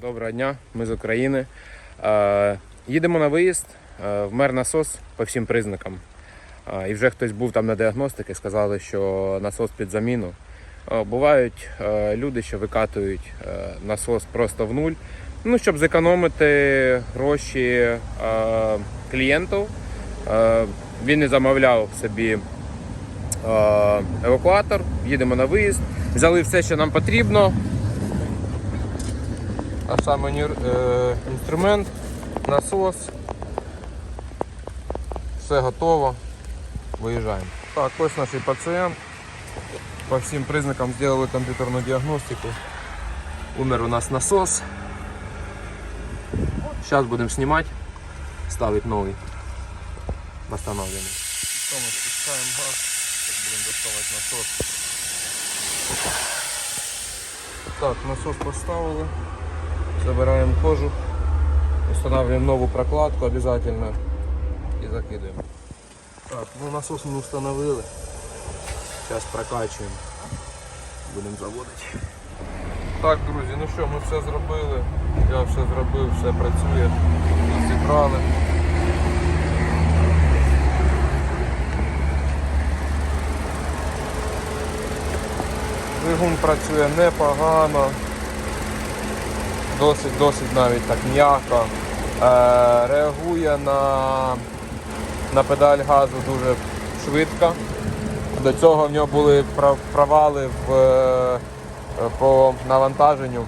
Доброго дня, ми з України. Е, їдемо на виїзд е, в мер насос по всім признакам. Е, і вже хтось був там на діагностики, сказали, що насос під заміну. Бувають люди, що викатують насос просто в нуль. Ну, щоб зекономити гроші клієнту. Е, він не замовляв собі евакуатор, їдемо на виїзд, взяли все, що нам потрібно. А саме е, інструмент, насос. Все готово. Виїжджаємо. Так, ось наш пацієнт. По всім признакам зробили комп'ютерну діагностику. Умер у нас насос. Зараз будемо знімати, ставити новий. Восстановлений. Що спускаємо газ, зараз будемо доставати насос. Так, насос поставили. Забираємо кожух, устанавливаем нову прокладку обязательно и закидываем. Так, ну насос ми встановили. Зараз прокачуємо. Будемо заводити. Так, друзі, ну що, ми все зробили. Я все зробив, все працює. Зібрали. Двигун працює непогано досить, досить навіть так м'яко. Е, реагує на, на педаль газу дуже швидко. До цього в нього були провали в, е, по навантаженню.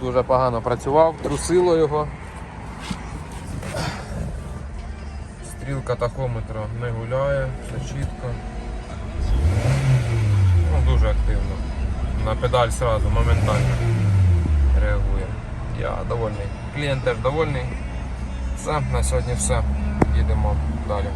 Дуже погано працював, трусило його. Стрілка тахометра не гуляє, все чітко. Ну, дуже активно. На педаль сразу, моментально реагує. Я довольний. Клієнт теж довольний. Все, на сьогодні все. Їдемо далі.